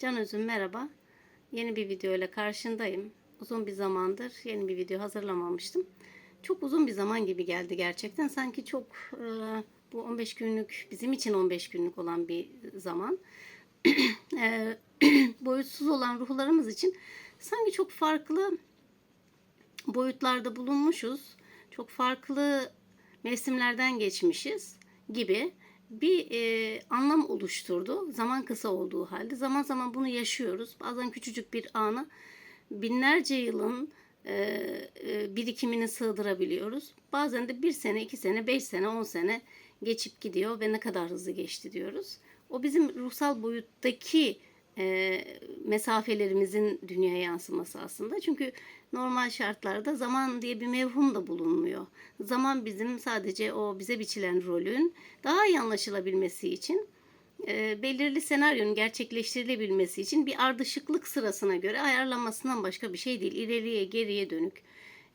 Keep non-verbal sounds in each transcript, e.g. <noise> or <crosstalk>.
Can Özüm merhaba. Yeni bir video ile karşındayım. Uzun bir zamandır yeni bir video hazırlamamıştım. Çok uzun bir zaman gibi geldi gerçekten. Sanki çok e, bu 15 günlük bizim için 15 günlük olan bir zaman. <clears throat> E, <clears throat> boyutsuz olan ruhlarımız için sanki çok farklı boyutlarda bulunmuşuz. Çok farklı mevsimlerden geçmişiz gibi bir e, anlam oluşturdu. Zaman kısa olduğu halde. Zaman zaman bunu yaşıyoruz. Bazen küçücük bir anı binlerce yılın e, e, birikimini sığdırabiliyoruz. Bazen de bir sene, iki sene, beş sene, on sene geçip gidiyor ve ne kadar hızlı geçti diyoruz. O bizim ruhsal boyuttaki e, mesafelerimizin dünyaya yansıması aslında. Çünkü normal şartlarda zaman diye bir mevhum da bulunmuyor. Zaman bizim sadece o bize biçilen rolün daha iyi anlaşılabilmesi için e, belirli senaryonun gerçekleştirilebilmesi için bir ardışıklık sırasına göre ayarlanmasından başka bir şey değil. İleriye geriye dönük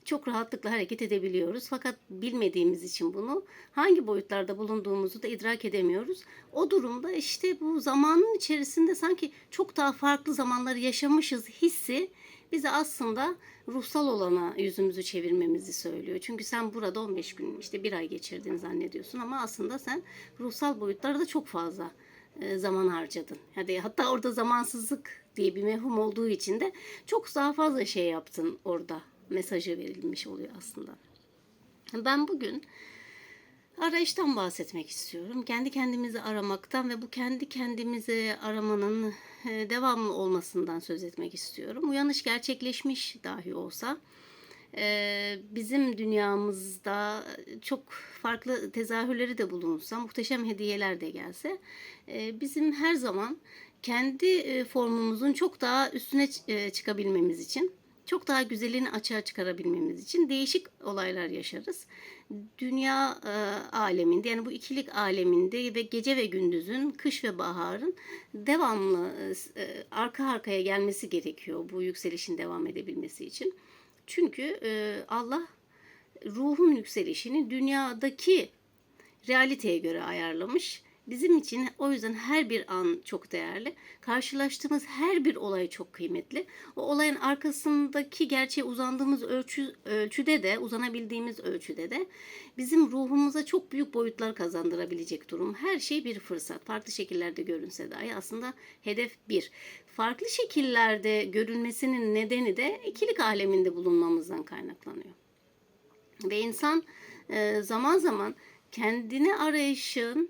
çok rahatlıkla hareket edebiliyoruz. Fakat bilmediğimiz için bunu hangi boyutlarda bulunduğumuzu da idrak edemiyoruz. O durumda işte bu zamanın içerisinde sanki çok daha farklı zamanları yaşamışız hissi bize aslında ruhsal olana yüzümüzü çevirmemizi söylüyor. Çünkü sen burada 15 gün işte bir ay geçirdiğini zannediyorsun ama aslında sen ruhsal boyutlarda çok fazla e, zaman harcadın. Hadi hatta orada zamansızlık diye bir mevhum olduğu için de çok daha fazla şey yaptın orada mesajı verilmiş oluyor aslında. Ben bugün arayıştan bahsetmek istiyorum. Kendi kendimizi aramaktan ve bu kendi kendimizi aramanın e, devamlı olmasından söz etmek istiyorum. Uyanış gerçekleşmiş dahi olsa e, bizim dünyamızda çok farklı tezahürleri de bulunsa, muhteşem hediyeler de gelse e, bizim her zaman kendi formumuzun çok daha üstüne çıkabilmemiz için çok daha güzelini açığa çıkarabilmemiz için değişik olaylar yaşarız. Dünya e, aleminde yani bu ikilik aleminde ve gece ve gündüzün, kış ve baharın devamlı e, arka arkaya gelmesi gerekiyor bu yükselişin devam edebilmesi için. Çünkü e, Allah ruhun yükselişini dünyadaki realiteye göre ayarlamış Bizim için o yüzden her bir an çok değerli. Karşılaştığımız her bir olay çok kıymetli. O olayın arkasındaki gerçeğe uzandığımız ölçü, ölçüde de, uzanabildiğimiz ölçüde de bizim ruhumuza çok büyük boyutlar kazandırabilecek durum. Her şey bir fırsat. Farklı şekillerde görünse dahi aslında hedef bir. Farklı şekillerde görünmesinin nedeni de ikilik aleminde bulunmamızdan kaynaklanıyor. Ve insan e, zaman zaman kendini arayışın,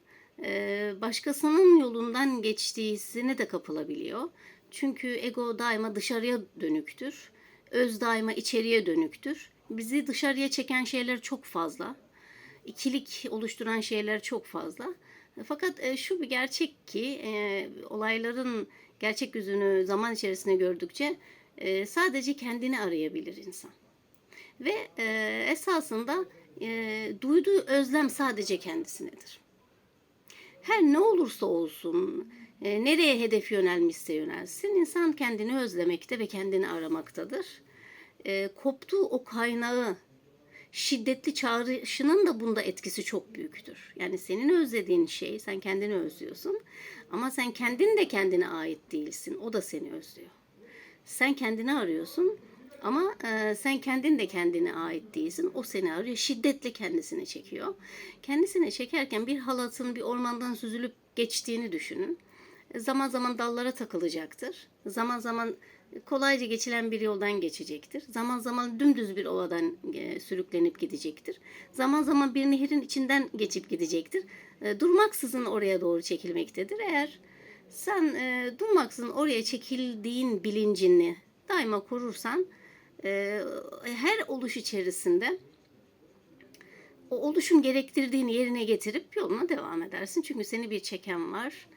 başkasının yolundan geçtiği hissine de kapılabiliyor. Çünkü ego daima dışarıya dönüktür. Öz daima içeriye dönüktür. Bizi dışarıya çeken şeyler çok fazla. İkilik oluşturan şeyler çok fazla. Fakat şu bir gerçek ki olayların gerçek yüzünü zaman içerisinde gördükçe sadece kendini arayabilir insan. Ve esasında duyduğu özlem sadece kendisinedir her ne olursa olsun, e, nereye hedef yönelmişse yönelsin, insan kendini özlemekte ve kendini aramaktadır. E, koptuğu o kaynağı, şiddetli çağrışının da bunda etkisi çok büyüktür. Yani senin özlediğin şey, sen kendini özlüyorsun ama sen kendin de kendine ait değilsin. O da seni özlüyor. Sen kendini arıyorsun ama e, sen kendin de kendine ait değilsin. O seni arıyor. Şiddetle kendisine çekiyor. Kendisine çekerken bir halatın bir ormandan süzülüp geçtiğini düşünün. E, zaman zaman dallara takılacaktır. Zaman zaman kolayca geçilen bir yoldan geçecektir. Zaman zaman dümdüz bir ovadan e, sürüklenip gidecektir. Zaman zaman bir nehirin içinden geçip gidecektir. E, durmaksızın oraya doğru çekilmektedir. Eğer sen e, durmaksızın oraya çekildiğin bilincini daima korursan e, her oluş içerisinde o oluşun gerektirdiğini yerine getirip yoluna devam edersin. Çünkü seni bir çeken var.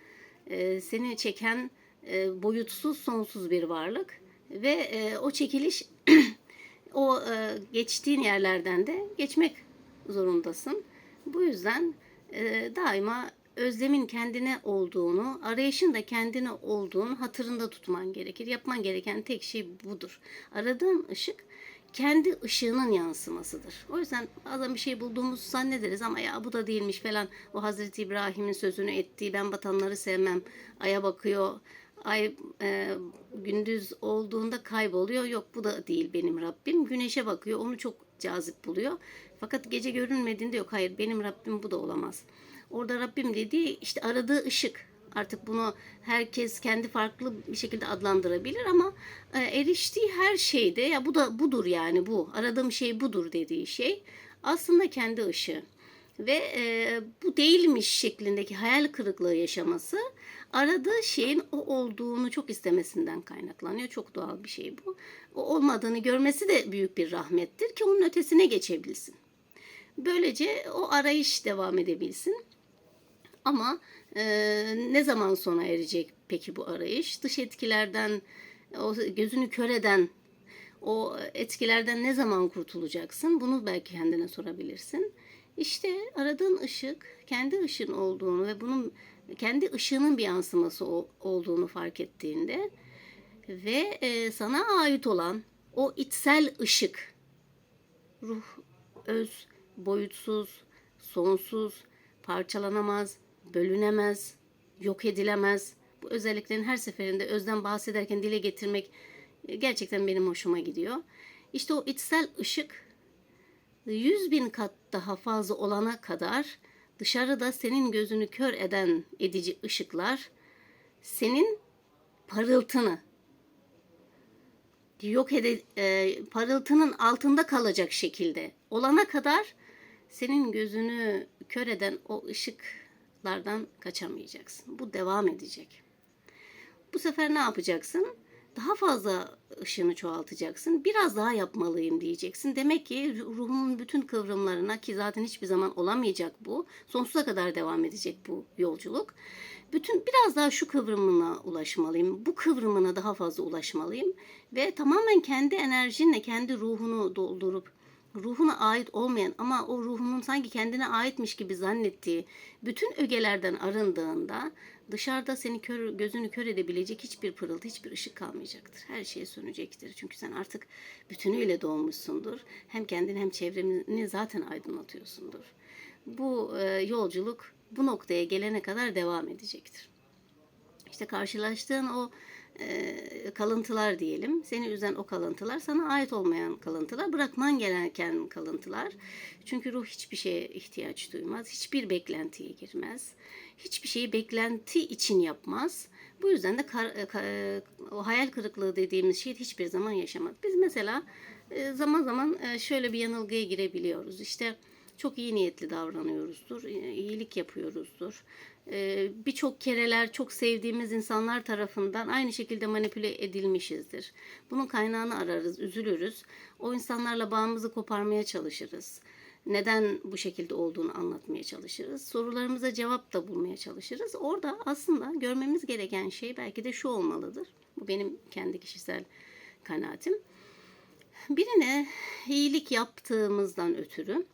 E, seni çeken e, boyutsuz, sonsuz bir varlık. Ve o çekiliş <clears throat> o geçtiğin yerlerden de geçmek zorundasın. Bu yüzden daima özlemin kendine olduğunu, arayışın da kendine olduğunu hatırında tutman gerekir. Yapman gereken tek şey budur. Aradığın ışık kendi ışığının yansımasıdır. O yüzden bazen bir şey bulduğumuzu zannederiz ama ya bu da değilmiş falan. O Hazreti İbrahim'in sözünü ettiği ben batanları sevmem. Aya bakıyor. ay e, gündüz olduğunda kayboluyor. Yok bu da değil benim Rabbim. Güneşe bakıyor. Onu çok cazip buluyor. Fakat gece görünmediğinde yok hayır benim Rabbim bu da olamaz. Orada Rabbim dediği işte aradığı ışık. Artık bunu herkes kendi farklı bir şekilde adlandırabilir ama e, eriştiği her şeyde ya bu da budur yani bu. Aradığım şey budur dediği şey aslında kendi ışığı ve e, bu değilmiş şeklindeki hayal kırıklığı yaşaması aradığı şeyin o olduğunu çok istemesinden kaynaklanıyor. Çok doğal bir şey bu. O olmadığını görmesi de büyük bir rahmettir ki onun ötesine geçebilsin. Böylece o arayış devam edebilsin. Ama e, ne zaman sona erecek peki bu arayış? Dış etkilerden, o gözünü kör eden o etkilerden ne zaman kurtulacaksın? Bunu belki kendine sorabilirsin. İşte aradığın ışık kendi ışığın olduğunu ve bunun kendi ışığının bir yansıması olduğunu fark ettiğinde ve e, sana ait olan o içsel ışık, ruh, öz, boyutsuz, sonsuz, parçalanamaz, bölünemez, yok edilemez. Bu özelliklerin her seferinde özden bahsederken dile getirmek e, gerçekten benim hoşuma gidiyor. İşte o içsel ışık 100 bin kat daha fazla olana kadar dışarıda senin gözünü kör eden edici ışıklar senin parıltını yok ede e, parıltının altında kalacak şekilde olana kadar senin gözünü kör eden o ışıklardan kaçamayacaksın. Bu devam edecek. Bu sefer ne yapacaksın? Daha fazla ışığını çoğaltacaksın. Biraz daha yapmalıyım diyeceksin. Demek ki ruhumun bütün kıvrımlarına ki zaten hiçbir zaman olamayacak bu. Sonsuza kadar devam edecek bu yolculuk. Bütün biraz daha şu kıvrımına ulaşmalıyım. Bu kıvrımına daha fazla ulaşmalıyım ve tamamen kendi enerjinle kendi ruhunu doldurup ruhuna ait olmayan ama o ruhunun sanki kendine aitmiş gibi zannettiği bütün ögelerden arındığında dışarıda seni kör, gözünü kör edebilecek hiçbir pırıltı, hiçbir ışık kalmayacaktır. Her şey sönecektir. Çünkü sen artık bütünüyle doğmuşsundur. Hem kendini hem çevreni zaten aydınlatıyorsundur. Bu e, yolculuk bu noktaya gelene kadar devam edecektir. İşte karşılaştığın o e, kalıntılar diyelim. Seni üzen o kalıntılar sana ait olmayan kalıntılar. Bırakman gereken kalıntılar. Çünkü ruh hiçbir şeye ihtiyaç duymaz. Hiçbir beklentiye girmez. Hiçbir şeyi beklenti için yapmaz. Bu yüzden de kar, ka- e, o hayal kırıklığı dediğimiz şeyi hiçbir zaman yaşamaz. Biz mesela e, zaman zaman e, şöyle bir yanılgıya girebiliyoruz. İşte çok iyi niyetli davranıyoruzdur, iyilik yapıyoruzdur. Birçok kereler çok sevdiğimiz insanlar tarafından aynı şekilde manipüle edilmişizdir. Bunun kaynağını ararız, üzülürüz. O insanlarla bağımızı koparmaya çalışırız. Neden bu şekilde olduğunu anlatmaya çalışırız. Sorularımıza cevap da bulmaya çalışırız. Orada aslında görmemiz gereken şey belki de şu olmalıdır. Bu benim kendi kişisel kanaatim. Birine iyilik yaptığımızdan ötürü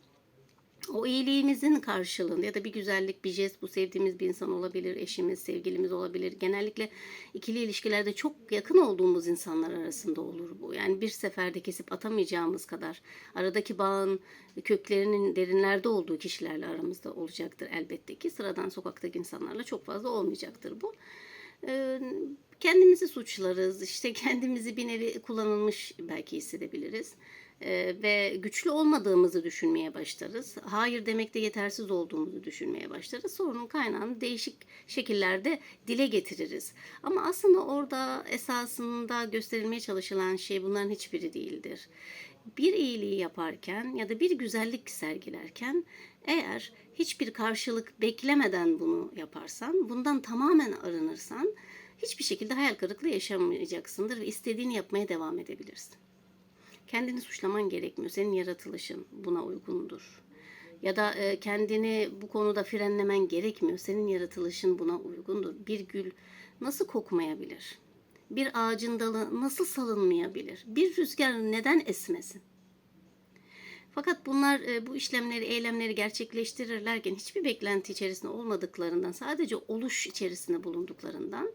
o iyiliğimizin karşılığında ya da bir güzellik, bir jest bu sevdiğimiz bir insan olabilir, eşimiz, sevgilimiz olabilir. Genellikle ikili ilişkilerde çok yakın olduğumuz insanlar arasında olur bu. Yani bir seferde kesip atamayacağımız kadar aradaki bağın köklerinin derinlerde olduğu kişilerle aramızda olacaktır elbette ki. Sıradan sokaktaki insanlarla çok fazla olmayacaktır bu. Ee, kendimizi suçlarız, işte <laughs> kendimizi bir nevi kullanılmış belki hissedebiliriz. Ee, ve güçlü olmadığımızı düşünmeye başlarız. Hayır demekte yetersiz olduğumuzu düşünmeye başlarız. Sorunun kaynağını değişik şekillerde dile getiririz. Ama aslında orada esasında gösterilmeye çalışılan şey bunların hiçbiri değildir. Bir iyiliği yaparken ya da bir güzellik sergilerken eğer hiçbir karşılık beklemeden bunu yaparsan, bundan tamamen arınırsan hiçbir şekilde hayal kırıklığı yaşamayacaksındır ve istediğini yapmaya devam edebilirsin. Kendini suçlaman gerekmiyor. Senin yaratılışın buna uygundur. Ya da e, kendini bu konuda frenlemen gerekmiyor. Senin yaratılışın buna uygundur. Bir gül nasıl kokmayabilir? Bir ağacın dalı nasıl salınmayabilir? Bir rüzgar neden esmesin? Fakat bunlar e, bu işlemleri, eylemleri gerçekleştirirlerken hiçbir beklenti içerisinde olmadıklarından, sadece oluş içerisinde bulunduklarından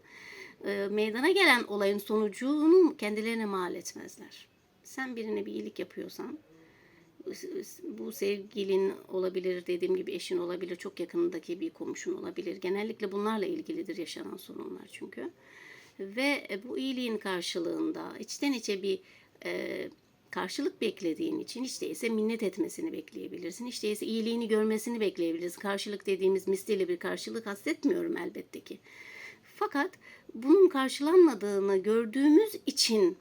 e, meydana gelen olayın sonucunu kendilerine mal etmezler. Sen birine bir iyilik yapıyorsan, bu sevgilin olabilir, dediğim gibi eşin olabilir, çok yakınındaki bir komşun olabilir. Genellikle bunlarla ilgilidir yaşanan sorunlar çünkü. ve e, bu iyiliğin karşılığında içten içe bir e, karşılık beklediğin için hiç değilse minnet etmesini bekleyebilirsin. Hiç değilse iyiliğini görmesini bekleyebilirsin. Karşılık dediğimiz misliyle bir karşılık kastetmiyorum elbette ki. Fakat bunun karşılanmadığını gördüğümüz için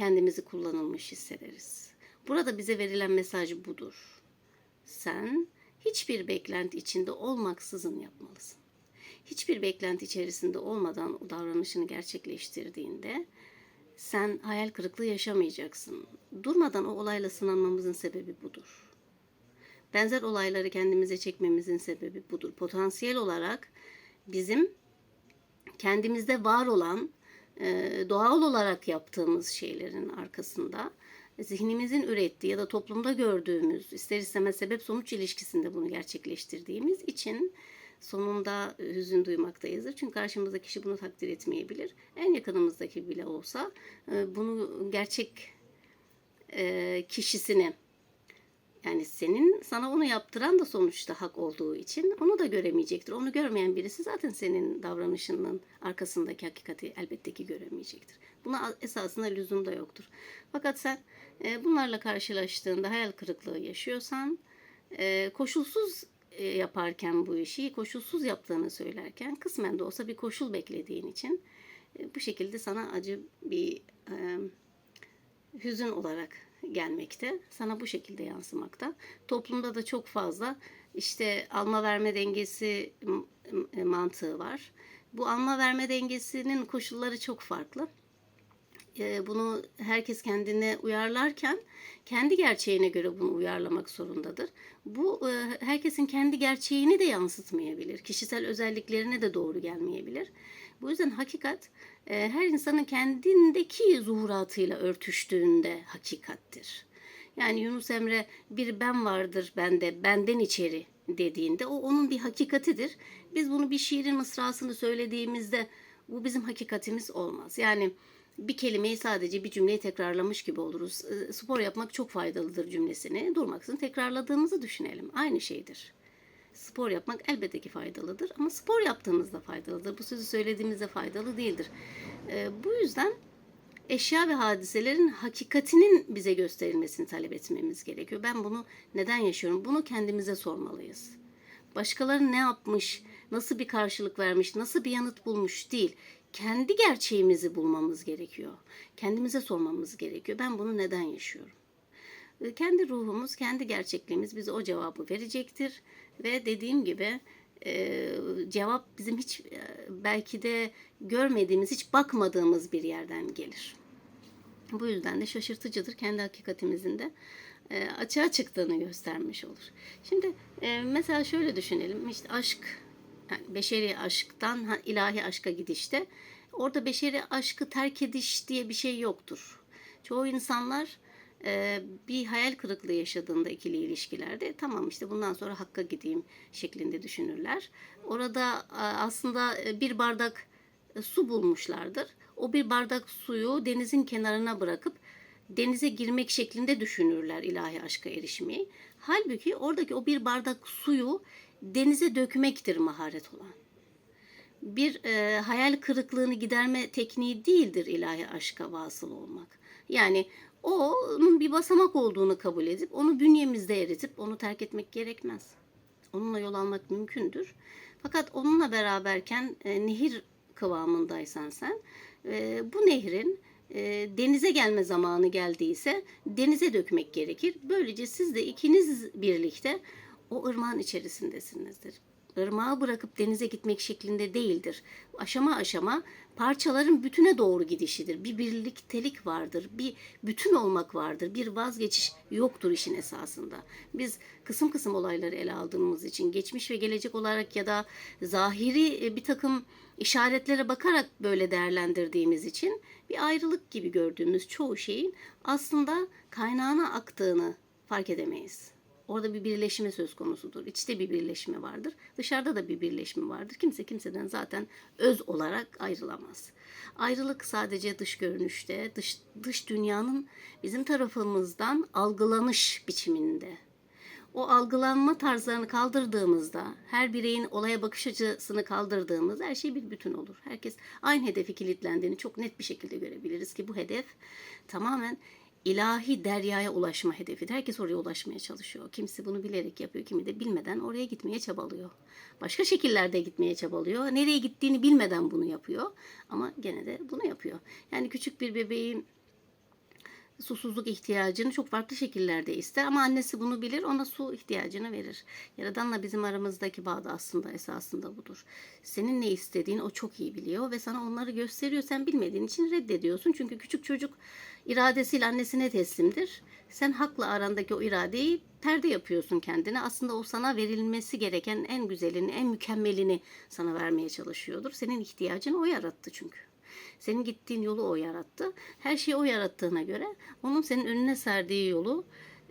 kendimizi kullanılmış hissederiz. Burada bize verilen mesaj budur. Sen hiçbir beklenti içinde olmaksızın yapmalısın. Hiçbir beklenti içerisinde olmadan o davranışını gerçekleştirdiğinde sen hayal kırıklığı yaşamayacaksın. Durmadan o olayla sınanmamızın sebebi budur. Benzer olayları kendimize çekmemizin sebebi budur. Potansiyel olarak bizim kendimizde var olan doğal olarak yaptığımız şeylerin arkasında zihnimizin ürettiği ya da toplumda gördüğümüz ister istemez sebep sonuç ilişkisinde bunu gerçekleştirdiğimiz için sonunda hüzün duymaktayızdır. Çünkü karşımızdaki kişi bunu takdir etmeyebilir. En yakınımızdaki bile olsa e, bunu gerçek e, kişisini yani senin sana onu yaptıran da sonuçta hak olduğu için onu da göremeyecektir. Onu görmeyen birisi zaten senin davranışının arkasındaki hakikati elbette ki göremeyecektir. Buna esasında lüzum da yoktur. Fakat sen e, bunlarla karşılaştığında hayal kırıklığı yaşıyorsan e, koşulsuz e, yaparken bu işi koşulsuz yaptığını söylerken kısmen de olsa bir koşul beklediğin için e, bu şekilde sana acı bir e, hüzün olarak gelmekte. Sana bu şekilde yansımakta. Toplumda da çok fazla işte alma verme dengesi mantığı var. Bu alma verme dengesinin koşulları çok farklı. E, bunu herkes kendine uyarlarken kendi gerçeğine göre bunu uyarlamak zorundadır. Bu e, herkesin kendi gerçeğini de yansıtmayabilir. Kişisel özelliklerine de doğru gelmeyebilir. Bu yüzden hakikat her insanın kendindeki zuhuratıyla örtüştüğünde hakikattir. Yani Yunus Emre bir ben vardır bende, benden içeri dediğinde o onun bir hakikatidir. Biz bunu bir şiirin mısrasını söylediğimizde bu bizim hakikatimiz olmaz. Yani bir kelimeyi sadece bir cümleyi tekrarlamış gibi oluruz. Spor yapmak çok faydalıdır cümlesini durmaksızın tekrarladığımızı düşünelim. Aynı şeydir. Spor yapmak elbette ki faydalıdır ama spor yaptığımızda faydalıdır. Bu sözü söylediğimizde faydalı değildir. bu yüzden eşya ve hadiselerin hakikatinin bize gösterilmesini talep etmemiz gerekiyor. Ben bunu neden yaşıyorum? Bunu kendimize sormalıyız. Başkaları ne yapmış, nasıl bir karşılık vermiş, nasıl bir yanıt bulmuş değil. Kendi gerçeğimizi bulmamız gerekiyor. Kendimize sormamız gerekiyor. Ben bunu neden yaşıyorum? Kendi ruhumuz, kendi gerçekliğimiz bize o cevabı verecektir. Ve dediğim gibi cevap bizim hiç belki de görmediğimiz, hiç bakmadığımız bir yerden gelir. Bu yüzden de şaşırtıcıdır. Kendi hakikatimizin de e, açığa çıktığını göstermiş olur. Şimdi e, mesela şöyle düşünelim. İşte aşk, yani beşeri aşktan ilahi aşka gidişte orada beşeri aşkı terk ediş diye bir şey yoktur. Çoğu insanlar e, bir hayal kırıklığı yaşadığında ikili ilişkilerde tamam işte bundan sonra hakka gideyim şeklinde düşünürler. Orada aslında bir bardak su bulmuşlardır o bir bardak suyu denizin kenarına bırakıp denize girmek şeklinde düşünürler ilahi aşka erişmeyi. Halbuki oradaki o bir bardak suyu denize dökmektir maharet olan. Bir e, hayal kırıklığını giderme tekniği değildir ilahi aşka vasıl olmak. Yani onun bir basamak olduğunu kabul edip onu bünyemizde eritip onu terk etmek gerekmez. Onunla yol almak mümkündür. Fakat onunla beraberken e, nehir kıvamındaysan sen e, bu nehrin e, denize gelme zamanı geldiyse denize dökmek gerekir. Böylece siz de ikiniz birlikte o ırmağın içerisindesinizdir. Irmağı bırakıp denize gitmek şeklinde değildir. Aşama aşama parçaların bütüne doğru gidişidir. Bir birliktelik vardır, bir bütün olmak vardır, bir vazgeçiş yoktur işin esasında. Biz kısım kısım olayları ele aldığımız için geçmiş ve gelecek olarak ya da zahiri e, bir takım işaretlere bakarak böyle değerlendirdiğimiz için bir ayrılık gibi gördüğümüz çoğu şeyin aslında kaynağına aktığını fark edemeyiz. Orada bir birleşme söz konusudur. İçte bir birleşme vardır. Dışarıda da bir birleşme vardır. Kimse kimseden zaten öz olarak ayrılamaz. Ayrılık sadece dış görünüşte, dış, dış dünyanın bizim tarafımızdan algılanış biçiminde. o algılanma tarzlarını kaldırdığımızda, her bireyin olaya bakış açısını kaldırdığımızda her şey bir bütün olur. Herkes aynı hedefi kilitlendiğini çok net bir şekilde görebiliriz ki bu hedef tamamen ilahi deryaya ulaşma hedefidir. Herkes oraya ulaşmaya çalışıyor. Kimisi bunu bilerek yapıyor, kimi de bilmeden oraya gitmeye çabalıyor. Başka şekillerde gitmeye çabalıyor. Nereye gittiğini bilmeden bunu yapıyor. Ama gene de bunu yapıyor. Yani küçük bir bebeğin susuzluk ihtiyacını çok farklı şekillerde ister ama annesi bunu bilir ona su ihtiyacını verir. Yaradanla bizim aramızdaki bağ da aslında esasında budur. Senin ne istediğini o çok iyi biliyor ve sana onları gösteriyor. Sen bilmediğin için reddediyorsun. Çünkü küçük çocuk iradesiyle annesine teslimdir. Sen hakla arandaki o iradeyi perde yapıyorsun kendine. Aslında o sana verilmesi gereken en güzelini, en mükemmelini sana vermeye çalışıyordur. Senin ihtiyacını o yarattı çünkü. Senin gittiğin yolu o yarattı. Her şeyi o yarattığına göre onun senin önüne serdiği yolu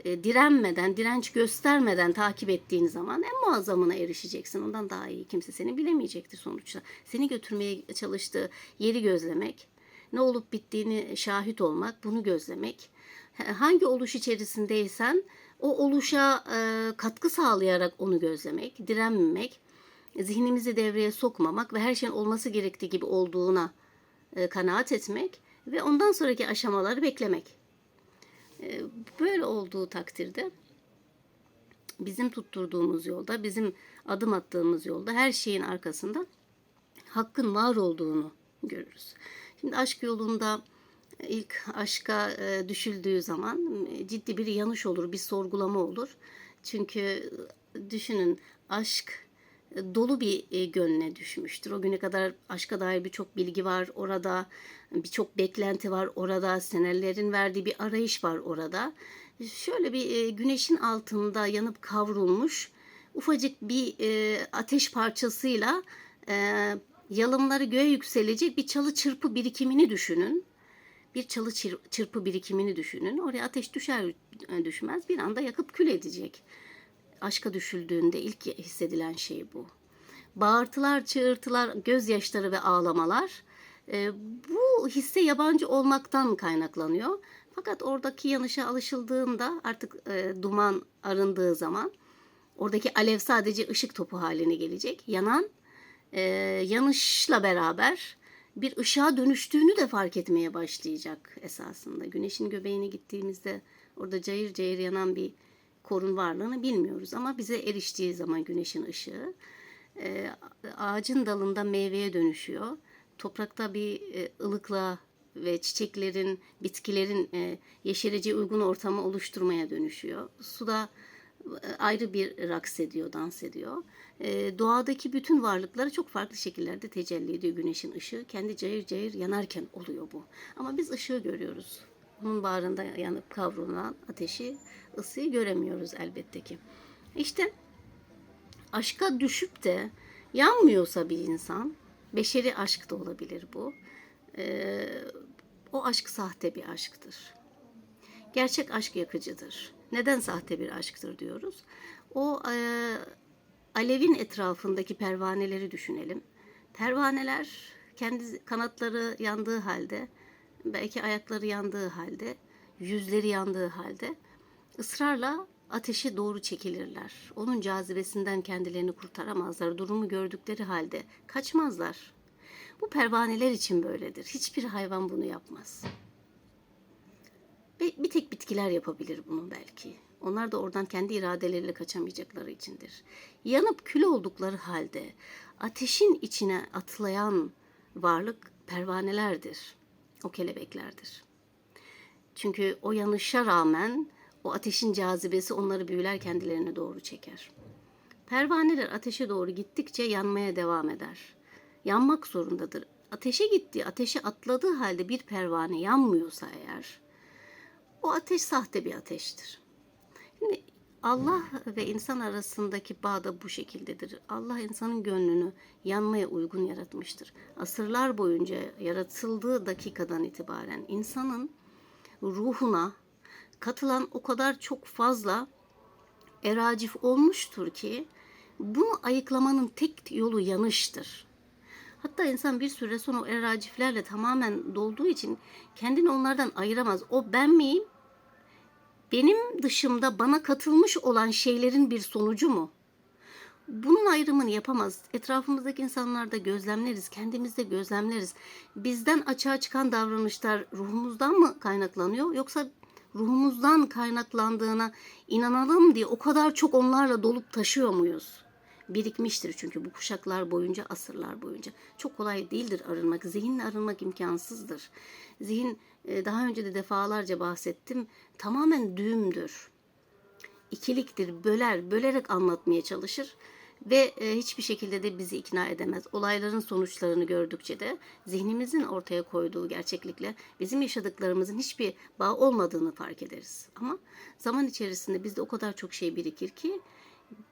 e, direnmeden, direnç göstermeden takip ettiğin zaman en muazzamına erişeceksin. Ondan daha iyi kimse seni bilemeyecektir sonuçta. Seni götürmeye çalıştığı yeri gözlemek, ne olup bittiğini şahit olmak, bunu gözlemek. Hangi oluş içerisindeysen o oluşa e, katkı sağlayarak onu gözlemek, direnmemek, zihnimizi devreye sokmamak ve her şeyin olması gerektiği gibi olduğuna e, kanaat etmek ve ondan sonraki aşamaları beklemek. E, böyle olduğu takdirde bizim tutturduğumuz yolda, bizim adım attığımız yolda her şeyin arkasında hakkın var olduğunu görürüz. Şimdi aşk yolunda ilk aşka e, düşüldüğü zaman ciddi bir yanış olur, bir sorgulama olur. Çünkü düşünün aşk dolu bir e, gönle düşmüştür. O güne kadar aşka dair birçok bilgi var orada, birçok beklenti var orada, senelerin verdiği bir arayış var orada. Şöyle bir e, güneşin altında yanıp kavrulmuş ufacık bir e, ateş parçasıyla yalımları göğe yükselecek bir çalı çırpı birikimini düşünün. Bir çalı çırpı birikimini düşünün. Oraya ateş düşer düşmez bir anda yakıp kül edecek aşka düşüldüğünde ilk hissedilen şey bu. Bağırtılar, çığırtılar, gözyaşları ve ağlamalar e, bu hisse yabancı olmaktan kaynaklanıyor. Fakat oradaki yanışa alışıldığında artık e, duman arındığı zaman oradaki alev sadece ışık topu haline gelecek. Yanan e, yanışla beraber bir ışığa dönüştüğünü de fark etmeye başlayacak esasında. Güneşin göbeğine gittiğimizde orada cayır cayır yanan bir korun varlığını bilmiyoruz ama bize eriştiği zaman güneşin ışığı e, ağacın dalında meyveye dönüşüyor. Toprakta bir e, ılıkla ve çiçeklerin, bitkilerin e, yeşereceği uygun ortamı oluşturmaya dönüşüyor. Suda ayrı bir raks ediyor, dans ediyor. E, doğadaki bütün varlıkları çok farklı şekillerde tecelli ediyor güneşin ışığı. Kendi cayır cayır yanarken oluyor bu. Ama biz ışığı görüyoruz. Onun bağrında yanıp kavrulan ateşi, ısıyı göremiyoruz elbette ki. İşte aşka düşüp de yanmıyorsa bir insan, beşeri aşk da olabilir bu. Ee, o aşk sahte bir aşktır. Gerçek aşk yakıcıdır. Neden sahte bir aşktır diyoruz? O e, alevin etrafındaki pervaneleri düşünelim. Pervaneler kendi kanatları yandığı halde belki ayakları yandığı halde, yüzleri yandığı halde ısrarla ateşe doğru çekilirler. Onun cazibesinden kendilerini kurtaramazlar. Durumu gördükleri halde kaçmazlar. Bu pervaneler için böyledir. Hiçbir hayvan bunu yapmaz. Ve bir tek bitkiler yapabilir bunu belki. Onlar da oradan kendi iradeleriyle kaçamayacakları içindir. Yanıp kül oldukları halde ateşin içine atlayan varlık pervanelerdir o kelebeklerdir. Çünkü o yanışa rağmen o ateşin cazibesi onları büyüler kendilerine doğru çeker. Pervaneler ateşe doğru gittikçe yanmaya devam eder. Yanmak zorundadır. Ateşe gitti, ateşe atladığı halde bir pervane yanmıyorsa eğer, o ateş sahte bir ateştir. Şimdi Allah ve insan arasındaki bağ da bu şekildedir. Allah insanın gönlünü yanmaya uygun yaratmıştır. Asırlar boyunca yaratıldığı dakikadan itibaren insanın ruhuna katılan o kadar çok fazla eracif olmuştur ki bunu ayıklamanın tek yolu yanıştır. Hatta insan bir süre sonra o eraciflerle tamamen dolduğu için kendini onlardan ayıramaz. O ben miyim? Benim dışımda bana katılmış olan şeylerin bir sonucu mu? Bunun ayrımını yapamaz. Etrafımızdaki insanlarda gözlemleriz, kendimizde gözlemleriz. Bizden açığa çıkan davranışlar ruhumuzdan mı kaynaklanıyor yoksa ruhumuzdan kaynaklandığına inanalım diye o kadar çok onlarla dolup taşıyor muyuz? Birikmiştir çünkü bu kuşaklar boyunca, asırlar boyunca. Çok kolay değildir arınmak. Zihinle arınmak imkansızdır. Zihin daha önce de defalarca bahsettim. Tamamen düğümdür ikiliktir, böler, bölerek anlatmaya çalışır ve e, hiçbir şekilde de bizi ikna edemez. Olayların sonuçlarını gördükçe de zihnimizin ortaya koyduğu gerçeklikle bizim yaşadıklarımızın hiçbir bağ olmadığını fark ederiz. Ama zaman içerisinde bizde o kadar çok şey birikir ki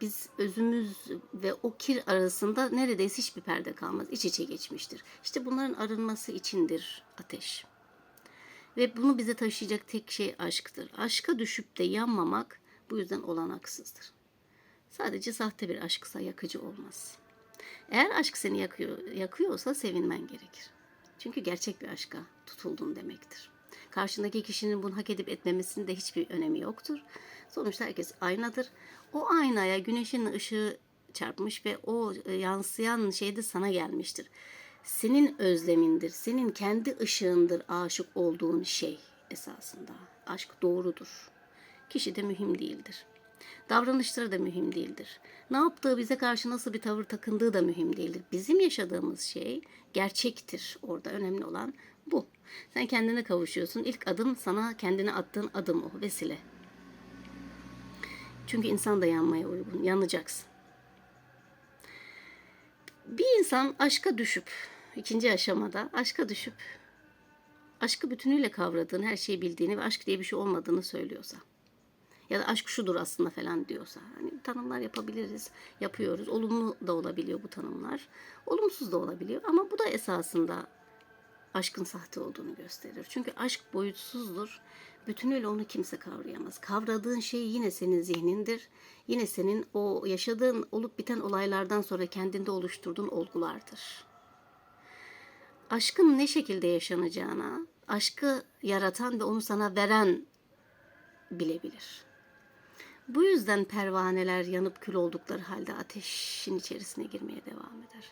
biz özümüz ve o kir arasında neredeyse hiçbir perde kalmaz. İç içe geçmiştir. İşte bunların arınması içindir ateş. Ve bunu bize taşıyacak tek şey aşktır. Aşka düşüp de yanmamak bu yüzden olanaksızdır. Sadece sahte bir aşksa yakıcı olmaz. Eğer aşk seni yakıyor, yakıyorsa sevinmen gerekir. Çünkü gerçek bir aşka tutuldun demektir. Karşındaki kişinin bunu hak edip etmemesinin de hiçbir önemi yoktur. Sonuçta herkes aynadır. O aynaya güneşin ışığı çarpmış ve o e, yansıyan şey de sana gelmiştir. Senin özlemindir, senin kendi ışığındır aşık olduğun şey esasında. Aşk doğrudur. Kişi de mühim değildir. Davranışları da mühim değildir. Ne yaptığı bize karşı nasıl bir tavır takındığı da mühim değildir. Bizim yaşadığımız şey gerçektir. Orada önemli olan bu. Sen kendine kavuşuyorsun. İlk adım sana kendine attığın adım o vesile. Çünkü insan da yanmaya uygun. Yanacaksın. Bir insan aşka düşüp, ikinci aşamada aşka düşüp, aşkı bütünüyle kavradığını, her şeyi bildiğini ve aşk diye bir şey olmadığını söylüyorsa, ya da aşk şudur aslında falan diyorsa, hani tanımlar yapabiliriz, yapıyoruz. Olumlu da olabiliyor bu tanımlar, olumsuz da olabiliyor ama bu da esasında aşkın sahte olduğunu gösterir. Çünkü aşk boyutsuzdur. Bütünüyle onu kimse kavrayamaz. Kavradığın şey yine senin zihnindir. Yine senin o yaşadığın olup biten olaylardan sonra kendinde oluşturduğun olgulardır. Aşkın ne şekilde yaşanacağına, aşkı yaratan ve onu sana veren bilebilir. Bu yüzden pervaneler yanıp kül oldukları halde ateşin içerisine girmeye devam eder.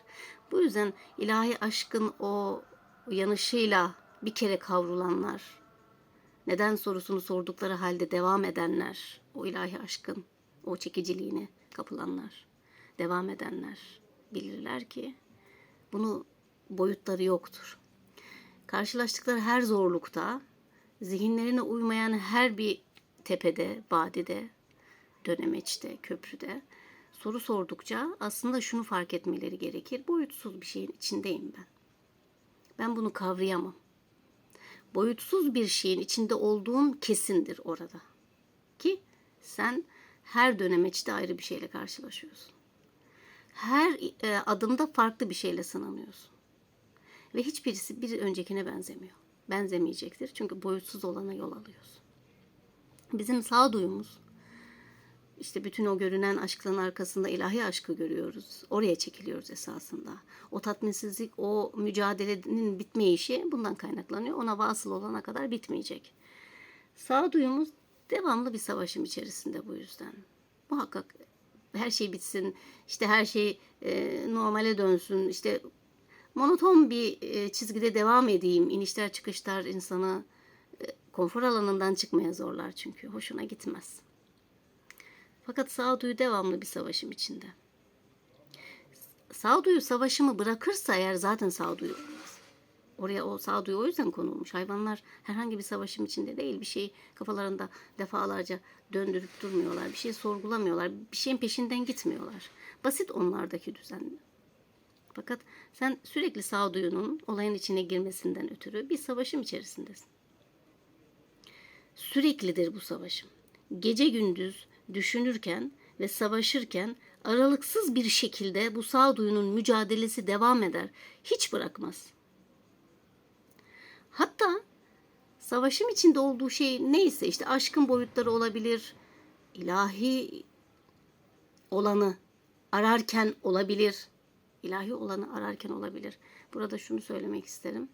Bu yüzden ilahi aşkın o yanışıyla bir kere kavrulanlar, neden sorusunu sordukları halde devam edenler, o ilahi aşkın o çekiciliğine kapılanlar, devam edenler bilirler ki bunu boyutları yoktur. Karşılaştıkları her zorlukta, zihinlerine uymayan her bir tepede, badide, dönemeçte, köprüde soru sordukça aslında şunu fark etmeleri gerekir. Boyutsuz bir şeyin içindeyim ben. Ben bunu kavrayamam. Boyutsuz bir şeyin içinde olduğum kesindir orada. Ki sen her dönemeçte ayrı bir şeyle karşılaşıyorsun. Her e, adımda farklı bir şeyle sınanıyorsun. Ve hiçbirisi bir öncekine benzemiyor. Benzemeyecektir. Çünkü boyutsuz olana yol alıyorsun. Bizim sağduyumuz işte bütün o görünen aşkların arkasında ilahi aşkı görüyoruz. Oraya çekiliyoruz esasında. O tatminsizlik, o mücadelenin bitmeyişi bundan kaynaklanıyor. Ona vasıl olana kadar bitmeyecek. Sağduyumuz devamlı bir savaşım içerisinde bu yüzden. Muhakkak her şey bitsin, işte her şey e, normale dönsün, işte monoton bir e, çizgide devam edeyim. İnişler çıkışlar insanı e, konfor alanından çıkmaya zorlar çünkü. Hoşuna gitmez. Fakat sağduyu devamlı bir savaşım içinde. Sağduyu savaşımı bırakırsa eğer zaten sağduyu olmaz. Oraya o sağduyu o yüzden konulmuş. Hayvanlar herhangi bir savaşım içinde değil. Bir şey kafalarında defalarca döndürüp durmuyorlar. Bir şey sorgulamıyorlar. Bir şeyin peşinden gitmiyorlar. Basit onlardaki düzen. Fakat sen sürekli sağduyunun olayın içine girmesinden ötürü bir savaşım içerisindesin. Süreklidir bu savaşım. Gece gündüz düşünürken ve savaşırken aralıksız bir şekilde bu sağduyunun mücadelesi devam eder. Hiç bırakmaz. Hatta savaşım içinde olduğu şey neyse işte aşkın boyutları olabilir, ilahi olanı ararken olabilir, ilahi olanı ararken olabilir. Burada şunu söylemek isterim.